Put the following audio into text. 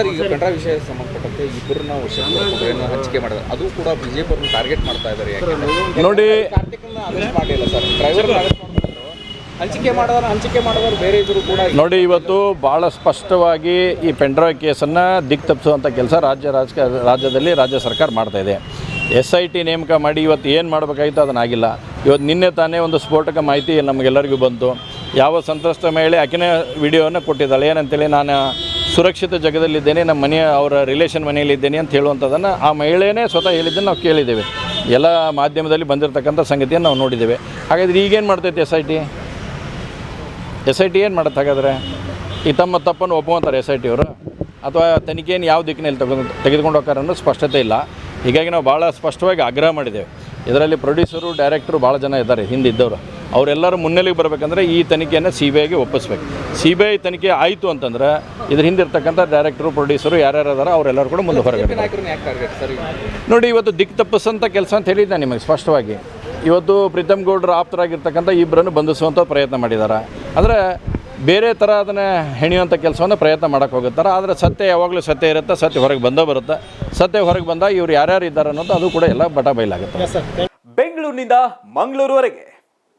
Sir ಈಗ ಕನ್ನಡ ವಿಷಯ ಸಂಬಂಧಪಟ್ಟಂತೆ ಇಬ್ಬರನ್ನ ವರ್ಷಗಳನ್ನು ಹಂಚಿಕೆ ಮಾಡಿದ್ರೆ ಅದು ಕೂಡ ಬಿಜೆಪಿ ಟಾರ್ಗೆಟ್ ಮಾಡ್ತಾ ಇದ್ದಾರೆ ನೋಡಿ ಮಾಡಿಲ್ಲ ಸರ್. ಡ್ರೈವರ್ ಹಂಚಿಕೆ ಮಾಡೋದ್ರ ಹಂಚಿಕೆ ಮಾಡೋದ್ರ ಬೇರೆ ಇದ್ರು ಕೂಡ ನೋಡಿ ಇವತ್ತು ಭಾಳ ಸ್ಪಷ್ಟವಾಗಿ ಈ ಪೆಂಡ್ರಾಯ್ ಕೇಸನ್ನು ದಿಕ್ ತಪ್ಪಿಸುವಂಥ ಕೆಲಸ ರಾಜ್ಯ ರಾಜಕ ರಾಜ್ಯದಲ್ಲಿ ರಾಜ್ಯ ಸರ್ಕಾರ ಮಾಡ್ತಾ ಇದೆ. ಎಸ್ ಐ ಟಿ ನೇಮಕ ಮಾಡಿ ಇವತ್ತು ಏನು ಮಾಡಬೇಕಾಗಿತ್ತು ಅದನ್ನಾಗಿಲ್ಲ. ಇವತ್ತು ನಿನ್ನೆ ತಾನೇ ಒಂದು ಸ್ಫೋಟಕ ಮಾಹಿತಿ ನಮಗೆಲ್ಲರಿಗೂ ಬಂತು. ಯಾವ ಸಂತ್ರಸ್ತ ಮಹಿಳೆ ಆಕೆನೇ ವಿಡಿಯೋವನ್ನು ಕೊಟ್ಟಿದ್ದಾಳೆ? ಏನಂತೇಳಿ ನಾನು ಸುರಕ್ಷಿತ ಜಗದಲ್ಲಿದ್ದೇನೆ, ನಮ್ಮ ಮನೆಯ, ಅವರ ರಿಲೇಷನ್ ಮನೆಯಲ್ಲಿದ್ದೇನೆ ಅಂತ ಹೇಳುವಂಥದ್ದನ್ನು ಆ ಮಹಿಳೆಯೇ ಸ್ವತಃ ಹೇಳಿದ್ದನ್ನು ನಾವು ಕೇಳಿದ್ದೇವೆ. ಎಲ್ಲ ಮಾಧ್ಯಮದಲ್ಲಿ ಬಂದಿರತಕ್ಕಂಥ ಸಂಗತಿಯನ್ನು ನಾವು ನೋಡಿದ್ದೇವೆ. ಹಾಗಾದ್ರೆ ಈಗೇನು ಮಾಡ್ತೈತೆ S I T S I T ಏನು ಮಾಡುತ್ತೆ ಹಾಗಾದರೆ? ಈ ತಮ್ಮ ತಪ್ಪನ್ನು ಒಪ್ಪುವಂತಾರೆ ಎಸ್ ಐ ಟಿ ಅವರು. ಅಥವಾ ತನಿಖೆಯನ್ನು ಯಾವ ದಿಕ್ಕಿನಲ್ಲಿ ತೆಗೆದು ತೆಗೆದುಕೊಂಡು ಹೋಗ್ತಾರೆ ಸ್ಪಷ್ಟತೆ ಇಲ್ಲ. ಹೀಗಾಗಿ ನಾವು ಭಾಳ ಸ್ಪಷ್ಟವಾಗಿ ಆಗ್ರಹ ಮಾಡಿದ್ದೇವೆ. ಇದರಲ್ಲಿ ಪ್ರೊಡ್ಯೂಸರು ಡೈರೆಕ್ಟ್ರು ಭಾಳ ಜನ ಇದ್ದಾರೆ, ಹಿಂದಿದ್ದವರು. ಅವರೆಲ್ಲರೂ ಮುನ್ನೆಲೆಗೆ ಬರಬೇಕಂದ್ರೆ ಈ ತನಿಖೆಯನ್ನು ಸಿ ಬಿ ಐಗೆ ಒಪ್ಪಿಸ್ಬೇಕು. ಸಿ ಬಿ ಐ ತನಿಖೆ ಆಯಿತು ಅಂತಂದರೆ ಇದ್ರ ಹಿಂದಿರ್ತಕ್ಕಂಥ ಡೈರೆಕ್ಟರು ಪ್ರೊಡ್ಯೂಸರು ಯಾರ್ಯಾರು ಅದಾರ ಅವರೆಲ್ಲರೂ ಕೂಡ ಮುಂದೆ ಹೊರಗಡೆ? ನೋಡಿ ಇವತ್ತು ದಿಕ್ಕು ತಪ್ಪಿಸಂಥ ಕೆಲಸ ಅಂತ ಹೇಳಿದ್ದೆ ನಿಮಗೆ ಸ್ಪಷ್ಟವಾಗಿ. ಇವತ್ತು ಪ್ರೀತಮ್ ಗೌಡ್ರ ಆಪ್ತರಾಗಿರ್ತಕ್ಕಂಥ ಇಬ್ಬರನ್ನು ಬಂಧಿಸುವಂಥ ಪ್ರಯತ್ನ ಮಾಡಿದ್ದಾರೆ ಅಂದರೆ ಬೇರೆ ಥರ ಅದನ್ನು ಹೆಣೆಯುವಂಥ ಕೆಲಸವನ್ನು ಪ್ರಯತ್ನ ಮಾಡೋಕ್ಕೆ ಹೋಗುತ್ತಾರೆ. ಆದರೆ ಸತ್ಯ ಯಾವಾಗಲೂ ಸತ್ಯ ಇರುತ್ತೆ ಸತ್ಯ ಹೊರಗೆ ಬಂದೇ ಬರುತ್ತೆ. ಸತ್ಯ ಹೊರಗೆ ಬಂದಾಗ ಇವ್ರು ಯಾರ್ಯಾರು ಇದ್ದಾರೆ ಅನ್ನೋದು ಅದು ಕೂಡ ಎಲ್ಲ ಬಟ ಬಯಲಾಗುತ್ತೆ. ಬೆಂಗಳೂರಿನಿಂದ ಮಂಗಳೂರುವರೆಗೆ